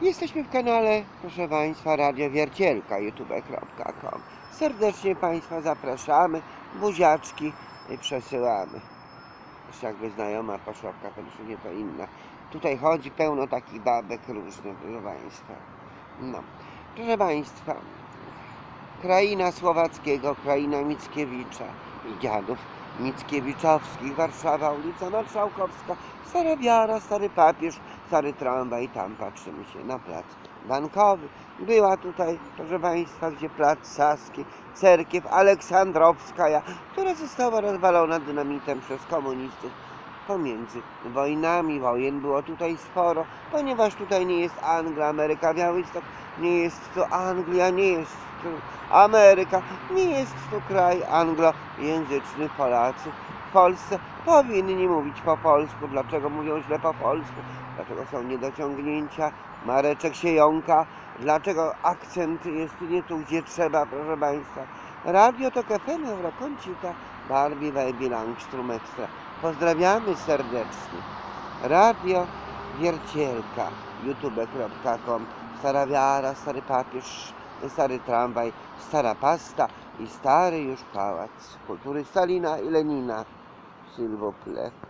Jesteśmy w kanale, proszę Państwa, Radio Wiercielka, youtube.com. Serdecznie Państwa zapraszamy, buziaczki y, przesyłamy. Już jakby znajoma poszła w kapeluszu, nie to inna. Tutaj chodzi pełno takich babek różnych, proszę Państwa. No, proszę Państwa, kraina Słowackiego, kraina Mickiewicza i dziadów Mickiewiczowskich, Warszawa, ulica Marszałkowska, Stara Wiara, Stary Papież, Stary Tramwaj, tam patrzymy się na plac Bankowy. Była tutaj, proszę Państwa, gdzie plac Saski, cerkiew Aleksandrowskaja, która została rozwalona dynamitem przez komunistów pomiędzy wojnami. Wojen było tutaj sporo, ponieważ tutaj nie jest Anglia, Ameryka, Białystok, nie jest to Anglia, nie jest tu Ameryka, nie jest to kraj anglojęzyczny. Polacy w Polsce powinni mówić po polsku. Dlaczego mówią źle po polsku? Dlaczego są niedociągnięcia? Mareczek się jąka. Dlaczego akcent jest nie tu, gdzie trzeba, proszę Państwa? Radio to FM Eurokącika, Barbie, Baby, Langstrom Extra. Pozdrawiamy serdecznie. Radio Wiercielka, youtube.com, Stara Wiara, Stary Papież, Stary Tramwaj, Stara Pasta i stary już Pałac Kultury Stalina i Lenina. silver black